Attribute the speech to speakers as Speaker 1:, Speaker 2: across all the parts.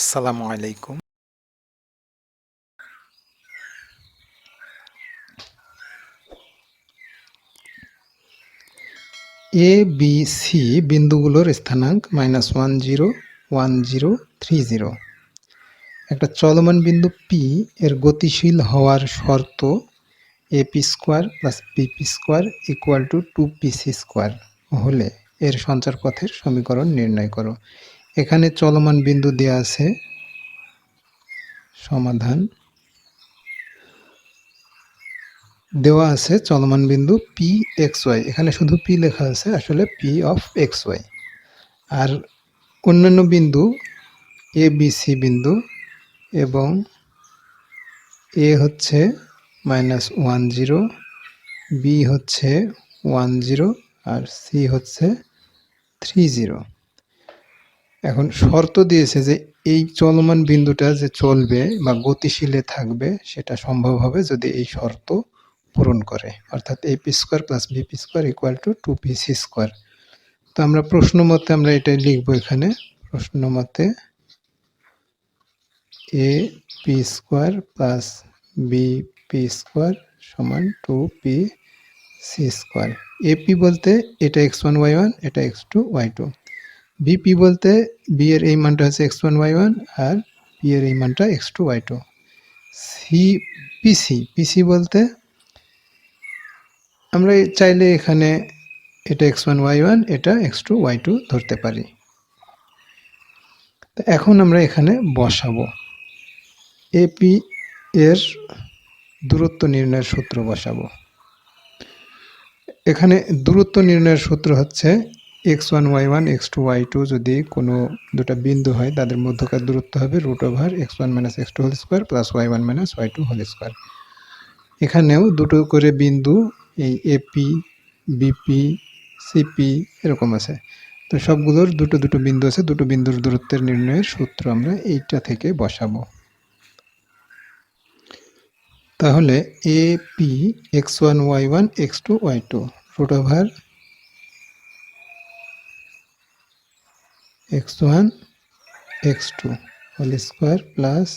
Speaker 1: আসসালামু আলাইকুম। এ, B, C বিন্দুগুলোর স্থানাঙ্ক minus one zero one zero, three zero. একটা চলমান বিন্দু পি এর গতিশীল হওয়ার শর্ত A P square plus BP square equal to two PC square হলে এর সঞ্চার পথের সমীকরণ নির্ণয় করো। এখানে চলমান বিন্দু দেওয়া আছে। সমাধান। দেওয়া আছে চলমান বিন্দু পি এক্স ওয়াই এখানে শুধু পি লেখা আছে, আসলে পি অফ এক্স ওয়াই আর অন্যান্য বিন্দু এ বি সি বিন্দু এবং এ হচ্ছে মাইনাস ওয়ান জিরো বি হচ্ছে ওয়ান জিরো আর সি হচ্ছে থ্রি জিরো এখন শর্ত দিয়েছে যে এই চলমান বিন্দুটা যে চলবে বা গতিশীলে থাকবে, সেটা সম্ভব হবে যদি এই শর্ত পূরণ করে। অর্থাৎ A P square plus B P square equal to two P C square তো আমরা প্রশ্ন মতে আমরা এটাই লিখব এখানে। প্রশ্ন মতে A P square plus B P square সমান two P C square AP বলতে এটা এক্স ওয়ান ওয়াই ওয়ান এটা X two Y two BP বলতে বি এর এই মানটা হচ্ছে এক্স ওয়ান ওয়াই ওয়ান আর পি এর এই মানটা X two Y two C PC PC বলতে আমরা চাইলে এখানে এটা এক্স ওয়ান ওয়াই ওয়ান এটা এক্স টু ওয়াই টু ধরতে পারি। তো এখন আমরা এখানে বসাবো। এপি এর দূরত্ব নির্ণয়ের সূত্র বসাবো। এখানে দূরত্ব নির্ণয়ের সূত্র হচ্ছে X one Y one X two Y two যদি কোনো দুটা বিন্দু হয়, তাদের মধ্যকার দূরত্ব হবে root over X one minus X two whole square plus Y one minus Y two whole square এখানেও দুটো করে বিন্দু, এই এপি বিপি সিপি এরকম আছে। তো সবগুলোর দুটো দুটো বিন্দু আছে, দুটো বিন্দুর দূরত্বের নির্ণয়ের সূত্র আমরা এইটা থেকে বসাবো। তাহলে A P X one Y one X two Y two root over X one X two whole square plus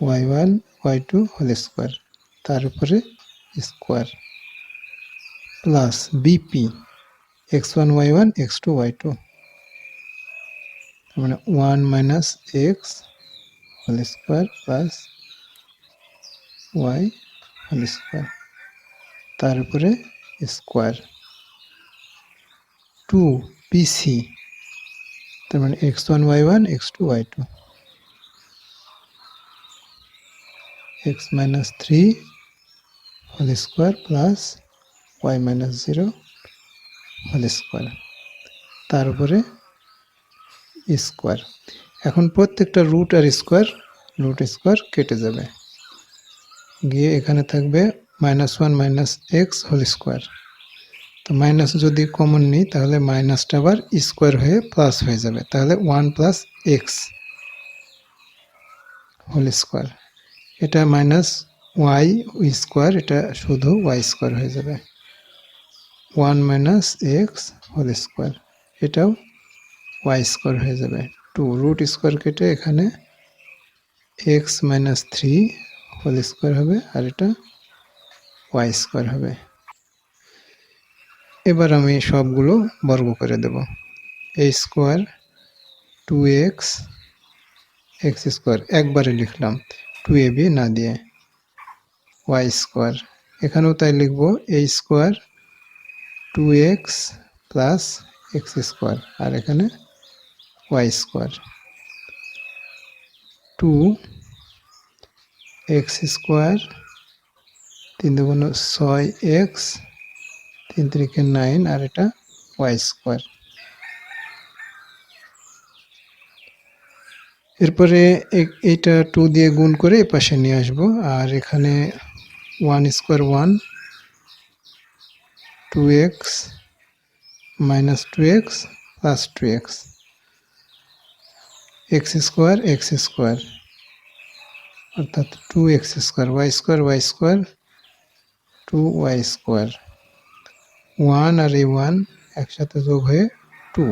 Speaker 1: Y one Y two whole square তার উপরে square plus BP X one Y one X two Y two মানে one minus X whole square plus Y whole square তার উপরে square two PC তার মানে X one Y one X two Y two X minus three whole square plus Y minus zero whole square তার উপরে square এখন প্রত্যেকটা root আর square root square কেটে যাবে। গিয়ে এখানে থাকবে minus one minus X whole square তো মাইনাস যদি কমন নিই, তাহলে মাইনাসটা আবার স্কোয়ার হয়ে প্লাস হয়ে যাবে। তাহলে one plus X whole square এটা মাইনাস ওয়াই স্কোয়ার এটা শুধু ওয়াই স্কোয়ার হয়ে যাবে। One minus X whole square এটাও ওয়াই স্কোয়ার হয়ে যাবে। টু রুট স্কোয়ার কেটে এখানে X minus three whole square হবে, আর এটা ওয়াই স্কোয়ার হবে। এবার আমি সবগুলো বর্গ করে দেব। A square two X X square একবারে লিখলাম টু এ বি না দিয়ে ওয়াই স্কোয়ার এখানেও তাই লিখব A square two X plus X square আর এখানে Y square two X square তিন দুগুণ ছয় এক্স তিন তিরিকে নাইন আর এটা ওয়াই স্কোয়ার। এরপরে এইটা টু দিয়ে গুণ করে এ পাশে নিয়ে আসব। আর এখানে one square one, two X, minus two X, plus two X. X square X square. অর্থাৎ two X square, Y square Y square, two Y square. One আর এই ওয়ান একসাথে যোগ হয়ে টু।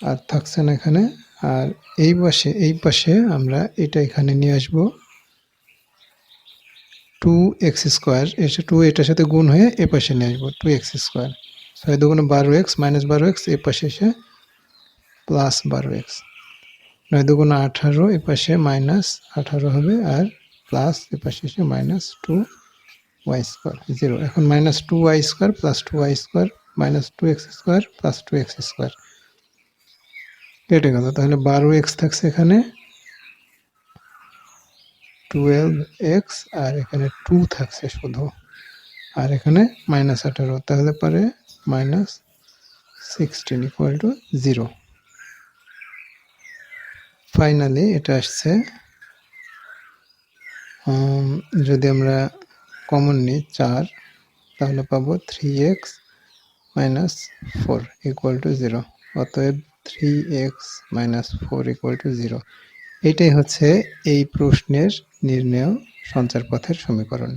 Speaker 1: আর থাকছে না এখানে। আর এই পাশে এই পাশে আমরা এটা এখানে নিয়ে আসব। টু এক্স স্কোয়ার এসে টু এটার সাথে গুণ হয়ে এ পাশে নিয়ে আসব টু এক্স স্কোয়ার ছয় দুগুণে বারো এক্স মাইনাস বারো এক্স এ পাশে এসে প্লাস বারো এক্স নয় দুগুণে আঠারো, এ পাশে মাইনাস আঠারো হবে, আর প্লাস এ পাশে এসে minus two Y square zero এখন minus two Y square plus two Y square minus two X square plus two X square কেটে গেল। তাহলে বারো এক্স থাকছে এখানে। টুয়েলভ এক্স আর এখানে টু থাকছে শুধু। আর এখানে মাইনাস আঠারো। তাহলে পরে minus sixteen equal to zero finally এটা আসছে যদি আমরা কমন নিই, চার, তাহলে পাবো three X minus four equal to zero অতএব three X minus four equal to zero এটাই হচ্ছে এই প্রশ্নের নির্ণেয় সঞ্চারপথের সমীকরণ।